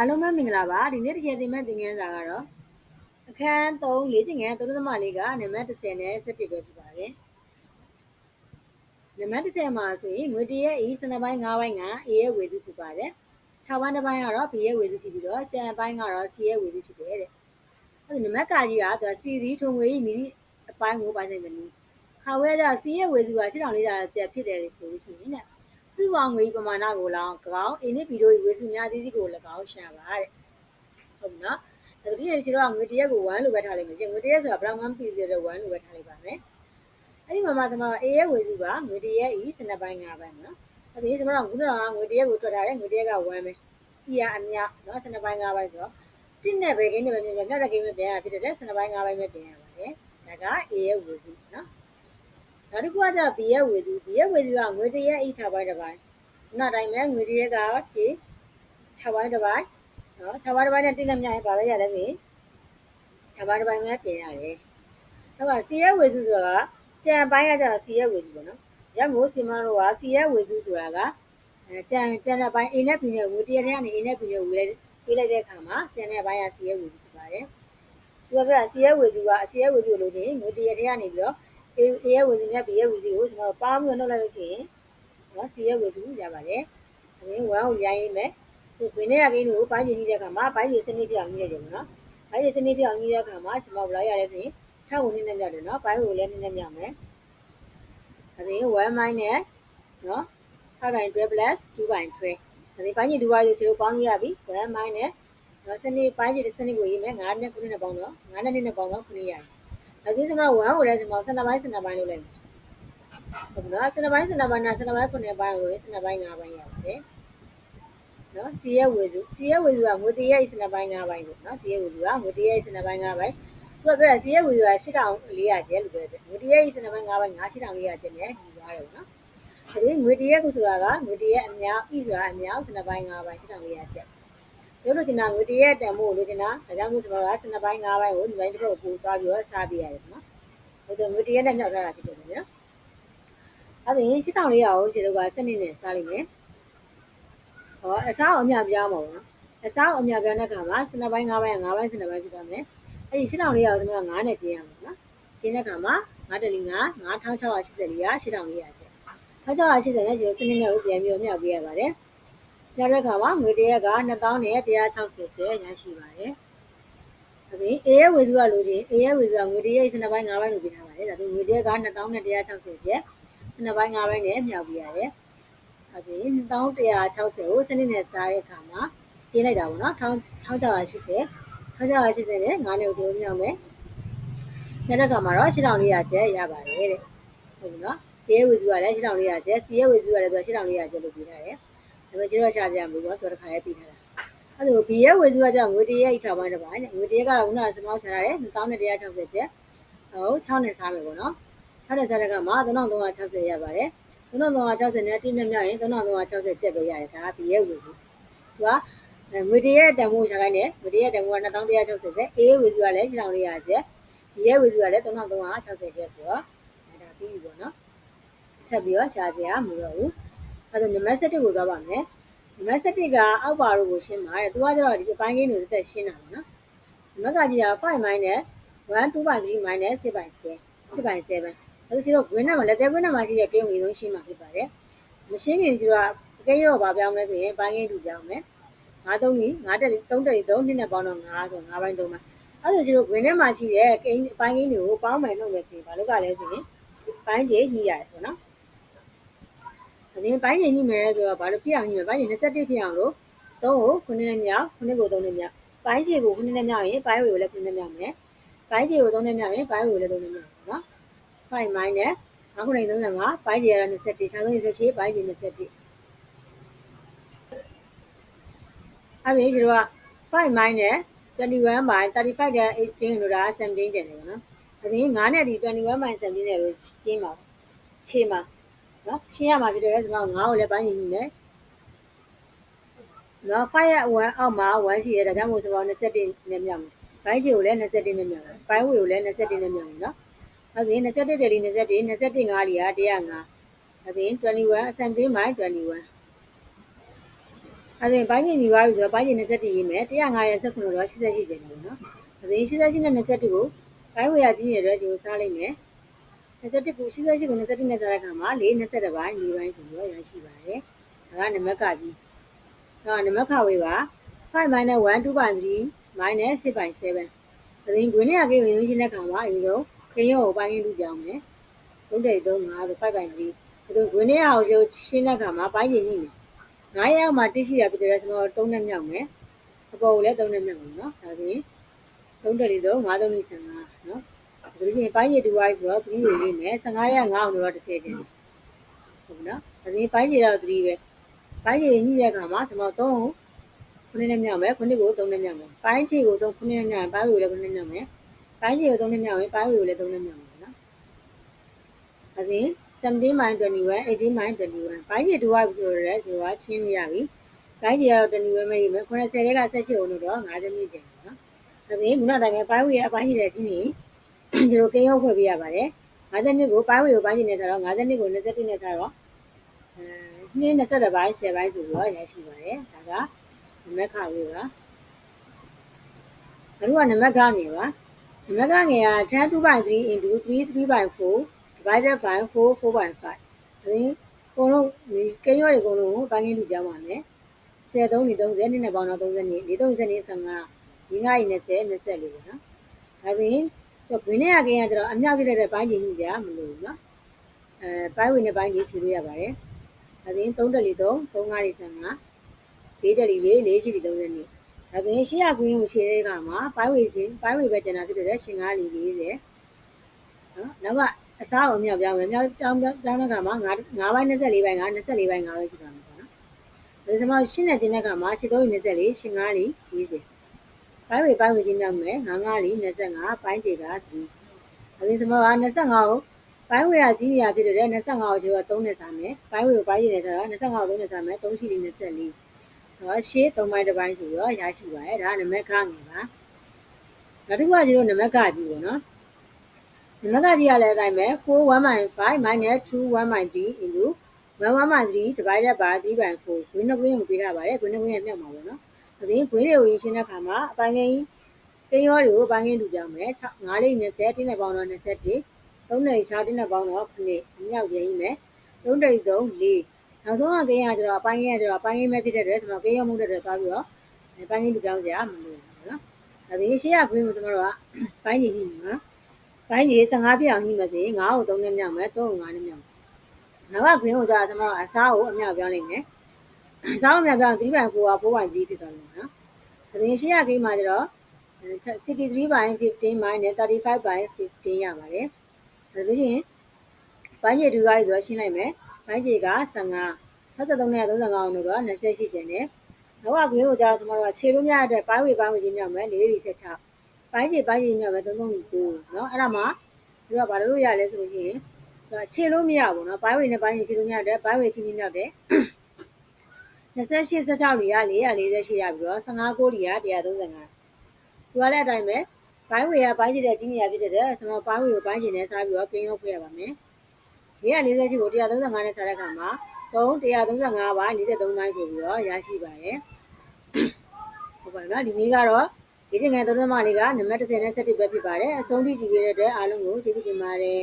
အားလုံးပဲမင်္ဂလာပါဒီနေ့တစ်ချက်သင်မဲ့သင်ခန်းစာကတော့အခန်း3လေးချင်ငယ်သုံးသမလေးကနံပါတ်30နဲ့17ပဲဖြစ်ပါတယ်နံပါတ်30မှာဆိုရင်ငွေတရက် e စနပိုင်း9ပိုင်းက a ရဲ့ဝေစုဖြစ်ပါတယ်6ပိုင်းတစ်ပိုင်းကတော့ b ရဲ့ဝေစုဖြစ်ပြီးတော့ကျန်ပိုင်းကတော့ c ရဲ့ဝေစုဖြစ်တယ်တဲ့အဲ့ဒီနံပါတ်ကကြီးကသူက c စီထုံငွေမိမိအပိုင်းကိုပိုင်းဆိုင်မနီးခါဝဲကြ c ရဲ့ဝေစုက8400ကျပ်ဖြစ်တယ်လို့ဆိုလို့ရှိရင်တဲ့ စုပေါင်းငွေပမာဏကိုလောင်းကောင်း A နဲ့ B တို့၏ဝေစုများသီးသီးကို၎င်းရှာပါတဲ့ဟုတ်ပြီနော်ဒါဒီနေ့ချီတော့ငွေတရက်ကို1လို့ပဲထားလိုက်မယ်ကျငွေတရက်ဆိုတာဘယ်တော့မှမပြီးသေးတဲ့1လို့ပဲထားလိုက်ပါမယ်အဲ့ဒီမှာမှကျွန်တော် A ရဲ့ဝေစုကငွေတရက်ဤစနစ်ပိုင်း5ပိုင်းနော်အဲ့ဒီကျွန်တော်ကခုနကငွေတရက်ကိုထွက်ထားတယ်ငွေတရက်က1ပဲ E ရအမြနော်စနစ်ပိုင်း5ပိုင်းဆိုတော့တစ်နဲ့ပဲကိန်းနဲ့ပဲမြင်မြင်နောက်တဲ့ကိန်းပဲပြန်ရဖြစ်တဲ့စနစ်ပိုင်း5ပိုင်းပဲပြန်ရပါတယ်ဒါက A ရဲ့ဝေစုနော် နောက်တစ်ခုကကျ B ရဲ့ဝေစု B ရဲ့ဝေစုကငွေတရက် E 6ပိုင်းတစ်ပိုင်းနောက်တိုင်းပဲငွေတရက်ကကြည်6ပိုင်းတစ်ပိုင်းနော်6ပိုင်းတစ်ပိုင်းနဲ့တင်းနဲ့မြရင်ပါပဲရလဲဆိုရင်6ပိုင်းတစ်ပိုင်းပဲပြင်ရတယ်နောက်က C ရဲ့ဝေစုဆိုတာကကြံပိုင်းကကျတော့ C ရဲ့ဝေစုပေါ့နော်ရမိုးစီမံလို့က C ရဲ့ဝေစုဆိုတာကအဲကြံကြံတဲ့ပိုင်း A နဲ့ B နဲ့ငွေတရထဲကနေ A နဲ့ B နဲ့ဝေလိုက်ပေးလိုက်တဲ့အခါမှာကြံတဲ့ပိုင်းက C ရဲ့ဝေစုဖြစ်ပါတယ်သူကပြတာ C ရဲ့ဝေစုက C ရဲ့ဝေစုလို့ချင်းငွေတရထဲကနေပြီးတော့ A ရဲ့ဝေစုနဲ့ B ရဲ့ဝေစုကိုကျွန်တော်ပေါင်းပြီးတော့နှုတ်လိုက်လို့ရှိရင်နော် C ရဲ့ဝေစုရပါတယ်။ဒါရင်1ကိုရိုင်းရင်းမယ်။ဒီဝင်တဲ့ကိန်းကိုပိုင်းကျင်ကြီးတဲ့အခါမှာပိုင်းကျင်စနစ်ပြောင်းကြီးရတယ်နော်။ပိုင်းကျင်စနစ်ပြောင်းကြီးတဲ့အခါမှာကျွန်တော်ဘယ်လောက်ရလဲဆိုရင်6ကိုနည်းနည်းမြောက်တယ်နော်။ပိုင်းကိုလည်းနည်းနည်းမြောက်မယ်။ဒါရင်1 minus နော်5/12 plus 2/12ဒါရင်ပိုင်းကျင်2ပါးဆိုချလို့ပေါင်းလို့ရပြီ1 minus နော်စနစ်ပိုင်းကျင်စနစ်ကိုရေးမယ်9နဲ့9နဲ့ပေါင်းတော့9နဲ့နဲ့ပေါင်းတော့9ရတယ်။ ဒါဆိုကျွန်တော်1ကိုလည်းကျွန်တော်12ပိုင်း12ပိုင်းလုပ်လိုက်မယ်ဟုတ်ပြီနော်စနပိုင်းစနပိုင်းနာစနပိုင်းခုနှစ်ပိုင်းကိုစနပိုင်း၅ပိုင်းရပါတယ်နော်စီရဲ့ဝေစုစီရဲ့ဝေစုကငွေတရက်စနပိုင်း၅ပိုင်းကိုနော်စီရဲ့ဝေစုကငွေတရက်စနပိုင်း၅ပိုင်းသူကပြောတာစီရဲ့ဝေစုက8400ကျဲလို့ပြောတယ်ငွေတရက်စနပိုင်း၅ပိုင်း9400ကျဲနဲ့ညီသွားတယ်ပေါ့နော်အဲဒီငွေတရက်ကိုဆိုတာကငွေတရက်အများဤဆိုတာအများစနပိုင်း၅ပိုင်း8400ကျဲ တို့လိုချင်တာငွေတရက်တန်ဖို့လိုချင်တာဒါကြောင့်မို့ဆိုတော့စနပိုင်း၅ပိုင်းကိုညီပိုင်းတစ်ခုပို့သွားပြီးတော့စားပြရတယ်ပေါ့နော်ဟုတ်တယ်ငွေတရက်နဲ့မြောက်ထားတာဖြစ်တယ်နော်အဲ့ဒါရင်8400ကိုခြေတော့ကစနစ်နဲ့စားလိုက်မယ်ဟောအစားအောင်အမြပြောင်းပါဘူးနော်အစားအောင်အမြပြောင်းတဲ့အခါမှာစနပိုင်း9ပိုင်း9ပိုင်းစနပိုင်းဖြစ်သွားမယ်အဲ့ဒီ8400ကိုကျွန်တော်9နဲ့ကျင်းရမှာနော်ကျင်းတဲ့အခါမှာ9တလီ9 9684က8400ကျင်း9680နဲ့ကျွန်တော်စနစ်နဲ့ကိုပြန်ပြီးမြောက်ပေးရပါတယ် ညတဲ့အခါမှာငွေတရက်က2000နဲ့160ကျင်းရရှိပါတယ်ဒါပြင် A ရဲ့ဝေစုကလိုချင် A ရဲ့ဝေစုကငွေတရက်စနပိုင်း9ပိုင်းလို့ပြထားပါတယ်ဒါပြင်ငွေတရက်က2000နဲ့160ကျင်းနှစ်ပိုင်းငါးပိုင်းနဲ့မြောက်ပြရတယ်။အဲဒီ1160ကိုစနစ်နဲ့စားတဲ့အခါမှာကျင်းလိုက်တာပေါ့နော်1680 1680နဲ့9နဲ့ကိုကျင်းမြောက်မယ်။နောက်တစ်ခါမှာတော့8400ကျဲရပါတယ်တဲ့။ဟုတ်ပြီနော်။ဒီရဲ့ဝေစုကလည်း8400ကျဲစီရဲ့ဝေစုကလည်းသူက8400ကျဲလို့ပြထားတယ်။ ဒါပေမဲ့ကျတော့ရှာကြမလို့ပေါ့သူတစ်ခါလေးပြထားတာ။အဲ့ဒါဘီရဲ့ဝေစုကကြောင့်ငွေတရက်6ပိုင်းတစ်ပိုင်းနဲ့ငွေတရက်ကတော့ခုနကစမောက်ချထားတယ်1160ကျဲ။ဟုတ်6နဲ့စားမယ်ပေါ့နော်။6တဲ့စားတဲ့ကမှာ3360ရပါတယ်3360နဲ့တိနဲ့မြောက်ရင်3360ကျက်ပဲရတယ်ဒါကဒီရဲ့ဝေစုသူကငွေတရက်တန်ဖိုးရှာခိုင်းတယ်ငွေတရက်တန်ဖိုးက2160ကျက်အေးဝေစုကလည်း6400ကျက်ဒီရဲ့ဝေစုကလည်း3360ကျက်ဆိုတော့ဒါပြီးပြီပေါ့နော်ထပ်ပြီးတော့ရှာကြရမလို့ဘူး အဲ့ဒါနံပါတ်7ကိုသွားပါမယ်နံပါတ်7ကအောက်ပါတို့ကိုရှင်းပါတယ်သူကကျတော့ဒီအပိုင်းကင်းတွေသက်ရှင်းတာပေါ့နော်နံပါတ်ကကြီးက5 minus 1 2.3 minus 6 by square 6 by 7ဒါဆိုတော့ဝင်းထဲမှာလက်သေးဝင်းထဲမှာရှိတဲ့ကိန်းကိုရှင်းမှာဖြစ်ပါတယ်မရှင်းခင်ဆိုတော့ကိန်းရောဘာပြောင်းလဲဆိုရင်ပိုင်းကိန်းတူပြောင်းမယ်9 3ကြီး9တက်3တက်3နှစ်နဲ့ပေါင်းတော့9ဆို9ပိုင်း3ပိုင်းအဲ့ဒါဆိုတော့ဝင်းထဲမှာရှိတဲ့ကိန်းပိုင်းကိန်းတွေကိုပေါင်းမယ်လုပ်မယ်ဆိုရင်ဘာလို့ကလဲဆိုရင်ပိုင်းကြီးညှိရတယ်ပေါ့နော် ဒါရင်ပိုင်းကြီးညှိမယ်ဆိုတော့ဘာလို့ပြအောင်ညှိမယ်ပိုင်းကြီး21ပြအောင်လို့3ကို9နဲ့မြောက်9ကို3နဲ့မြောက်ပိုင်းကြီးကို9နဲ့မြောက်ရင်ပိုင်းဝေကိုလည်း9နဲ့မြောက်မယ်ပိုင်းကြီးကို3နဲ့မြောက်ရင်ပိုင်းဝေကိုလည်း3နဲ့မြောက်နော်5 minus 5ခုနိုင်35ပိုင်းကြီးရ21 628ပိုင်းကြီး21အဲ့ဒီကျွန်တော်က5 minus 21 by 35တဲ့18လို့ဒါ17ကျန်တယ်ပေါ့နော်။အဲဒီ9နဲ့ဒီ21 by 17နဲ့လို့ကျင်းပါခြေမှာ နော်ရှင်းရမှာဖြစ်တယ်ကျွန်တော်9ကိုလည်းပိုင်းကြီးညှိမယ်။နော်5ရဲ့1အောက်မှာ1ရှိတယ်ဒါကြောင့်မို့ဆိုတော့21နဲ့မြောက်မယ်။ပိုင်းခြေကိုလည်း21နဲ့မြောက်တယ်။ပိုင်းဝေကိုလည်း21နဲ့မြောက်တယ်နော်။အဲ့ဒါ21တယ်လီ21 21 5လီက105အဲ့ဒါ21အစံပေးမိုင်21အဲဒါဘိုင်းကြီးညီပါပြီဆိုတော့ဘိုင်းကြီး21ရေးမယ်105ရဲ့19တော့88ကျန်တယ်ပေါ့နော်အဲဒါ88နဲ့21ကိုဘိုင်းဝေရကြီးရဲ့ ratio စားလိုက်မယ် 21ကို88ကို21နဲ့စားတဲ့အခါမှာ4 22ဘိုင်း4ဘိုင်းဆိုပြီးတော့ရရှိပါတယ်ဒါကနံပါတ်ကကြီးတော့နံပါတ်ခဝေးပါ5 minus 1 2.3 minus 6.7အဲဒီဂွင်းနဲ့ကိဝင်လို့ရှိတဲ့အခါမှာအရင်ဆုံးခင်းရောကိုပိုင်းရင်းတူပြောင်းမယ်3.35ဆို5.3ဒီဂွင်းနဲ့အောင်ရှင်းတဲ့အခါမှာပိုင်းရင်းညှိမယ်9ရက်မှာတိရှိရပြတဲ့ဆိုတော့3နဲ့မြောက်မယ်အပေါ်ကိုလည်း3နဲ့မြောက်မယ်နော်ဒါဆိုရင်3တက်လေးတော့9 3 15နော် ဒါလို့ရှိရင်ပိုင်းရည်တူဝိုင်းဆိုတော့3ကိုရေးမယ်15ရက်9အောင်တော့30ကျန်တယ်ဟုတ်နော်ဒါဆိုရင်ပိုင်းရည်တော့3ပဲပိုင်းရည်ညှိတဲ့အခါမှာဒီမှာ3ကိုခုနှစ်နဲ့မြောက်မယ်ခုနှစ်ကို3နဲ့မြောက်မယ်ပိုင်းချီကို3ခုနှစ်နဲ့မြောက်ပိုင်းကိုလည်းခုနှစ်နဲ့မြောက်မယ်ပိုင်းချီကို3နဲ့မြောက်ရင်ပိုင်းကိုလည်း3နဲ့မြောက်မယ်နော်ဒါဆိုရင်17 minus 21 18 minus 21ဘိုင်းကြီးတူရပြီဆိုတော့လည်းဆိုတော့ချင်းလို့ရပြီဘိုင်းကြီးကတော့21ပဲရေးမယ်90တဲက18အောင်လို့တော့50မြင့်ကျန်တယ်နော်ဒါဆိုရင်ခုနတိုင်းပဲဘိုင်းဝေရဲ့အပိုင်းကြီးတဲ့ချင်းကြီး ကျွန်တော်ကိန်းရောက်ဖွဲ့ပေးရပါတယ်50ကိုဘိုင်းဝေကိုဘိုင်းကြီးနဲ့ဆိုတော့50ကို21နဲ့ဆိုတော့အဲ2 20ဘိုင်း10ဘိုင်းဆိုပြီးတော့ရရှိပါတယ်ဒါကနမခဝေပါအခုကနမခငယ်ပါနမခငယ်က10 2.3 into 3 3.4 divided by 4 4.5ဒါရင်ကိုလုံးဒီကိန်းရောတွေအကုန်လုံးကိုပိုင်းကင်းလူပြောင်းပါမယ်73နေ30နှစ်နဲ့ပေါင်းတော့30နှစ်4 30နှစ်15ဒီငါးရီ20 24ပေါ့နော်ဒါဆိုရင် တော့ဂွင်းနဲ့ရကိန်းကကျတော့အမြောက်ပြတဲ့ပိုင်းကြီးကြီးကြမလို့နော်အဲပိုင်းဝင်တဲ့ပိုင်းကြီးရှင်းလို့ရပါတယ်ဒါဆိုရင်3တက်လီ3 3ငါးရီ15 4တက်လီ4 4ရှိလီ30နှစ်ဒါဆိုရင်ရှေ့ရကွင်းကိုရှင်းတဲ့အခါမှာပိုင်းဝေချင်းပိုင်းဝေပဲကျန်တာဖြစ်တဲ့ရှင်ကားလီ40နော်နောက်ကအစားကိုမြောက်ပြောင်းမယ်မြောက်ပြောင်းပြောင်းပြောင်းတဲ့ခါမှာ9 9ဘိုင်း24ဘိုင်းက24ဘိုင်း9ပဲဖြစ်သွားမှာပေါ့နော်။ဒါဆိုမှရှင်းတဲ့တင်းတဲ့ခါမှာ83 24 85လီ40 ဘိုင်းဝေဘိုင်းဝေချင်းမြောက်မယ်95လီ25ဘိုင်းကြေက3ဒါဆိုမှက25ကိုဘိုင်းဝေကကြီးနေရဖြစ်တဲ့25ကိုကျတော့3နဲ့စားမယ်ဘိုင်းဝေကိုဘိုင်းကြေနေဆိုတော့25ကို3နဲ့စားမယ်3ရှိလီ24ဆိုတော့ရှေ့3ဘိုင်းတစ်ဘိုင်းဆိုတော့ရရှိပါတယ်ဒါကနမခငယ်ပါနောက်တစ်ခုကကျတော့နမခကြီးပေါ့နော်နံပါတ်ကကြီးရလည်းအတိုင်းပဲ4 1/5 minus 2 1/3 into 1 1/3 divided by 3 by 4ဂွင်းနှကွင်းကိုပေးထားပါတယ်ဂွင်းနှကွင်းရဲ့မြောက်မှာပေါ့နော် ဒါဆိုရင်ဂွင်းတွေကိုရင်းရှင်းတဲ့အခါမှာအပိုင်းကိန်းကိန်းရောတွေကိုအပိုင်းကိန်းတူပြောင်းမယ်9လေး20တင်းနဲ့ပေါင်းတော့21 3နဲ့6တင်းနဲ့ပေါင်းတော့9အမြောက်ပြင်းမယ်3တိတ်3 4နောက်ဆုံးကကိန်းကကျတော့အပိုင်းကိန်းကကျတော့အပိုင်းကိန်းပဲဖြစ်တဲ့အတွက်ကျွန်တော်ကိန်းရောမှုတဲ့အတွက်သွားပြီးတော့အပိုင်းကိန်းတူပြောင်းစရာမလိုဘူးနော်ဒါဆိုရင်ရှေ့ရဂွင်းကိုကျွန်တော်တို့ကပိုင်းကြီးညှိမှာပိုင်းကြီး15ပြအောင်ညှိမယ်ဆိုရင်9ကို3နဲ့မြောက်မယ်3ကို9နဲ့မြောက်မယ်နောက်ကဂွင်းကိုကြာကျွန်တော်တို့အစားကိုအမြောက်ပြောင်းလိုက်မယ်အ စားအောင်များပြောင်း3ပိုင်း4ပါ4ပိုင်း3ဖြစ်သွားလို့နော်။သတင်းရှိရကိန်းမှာကျတော့63ပိုင်း15ပိုင်းနဲ့35ပိုင်း15ရပါတယ်။ဒါပြီးရင်ပိုင်းကြီးဒူကားကြီးဆိုတော့ရှင်းလိုက်မယ်။ပိုင်းကြီးက15 63နဲ့35အောင်လို့တော့28ကျန်တယ်။နောက်ကကွင်းကိုကျတော့ကျွန်တော်တို့ကခြေလို့များတဲ့ပိုင်းဝေပိုင်းဝေကြီးမြောက်မယ်426ပိုင်းကြီးပိုင်းကြီးမြောက်မယ်339နော်အဲ့ဒါမှဒီကဘာလို့ရလဲဆိုလို့ရှိရင်ခြေလို့မရဘူးနော်ပိုင်းဝေနဲ့ပိုင်းကြီးခြေလို့မရတဲ့ပိုင်းဝေချင်းချင်းမြောက်တယ်။ 28 16လီက448ရပြီးတော့15ကိုလီက135သူကလည်းအတိုင်းပဲဘိုင်းဝေကဘိုင်းကျတဲ့ကြီးနေရဖြစ်တဲ့ဆိုတော့ဘိုင်းဝေကိုဘိုင်းကျင်နဲ့စားပြီးတော့ကင်းရောက်ဖွဲ့ရပါမယ်448ကို135နဲ့စားတဲ့အခါမှာ3 135ပါ43ဘိုင်းဆိုပြီးတော့ရရှိပါတယ်ဟုတ်ပါနော်ဒီနေ့ကတော့ဒီချိန်ငယ်သုံးသမားလေးကနံပါတ်30နဲ့7ပဲဖြစ်ပါတယ်အဆုံးထိကြည့်ပေးတဲ့အတွက်အားလုံးကိုကျေးဇူးတင်ပါတယ်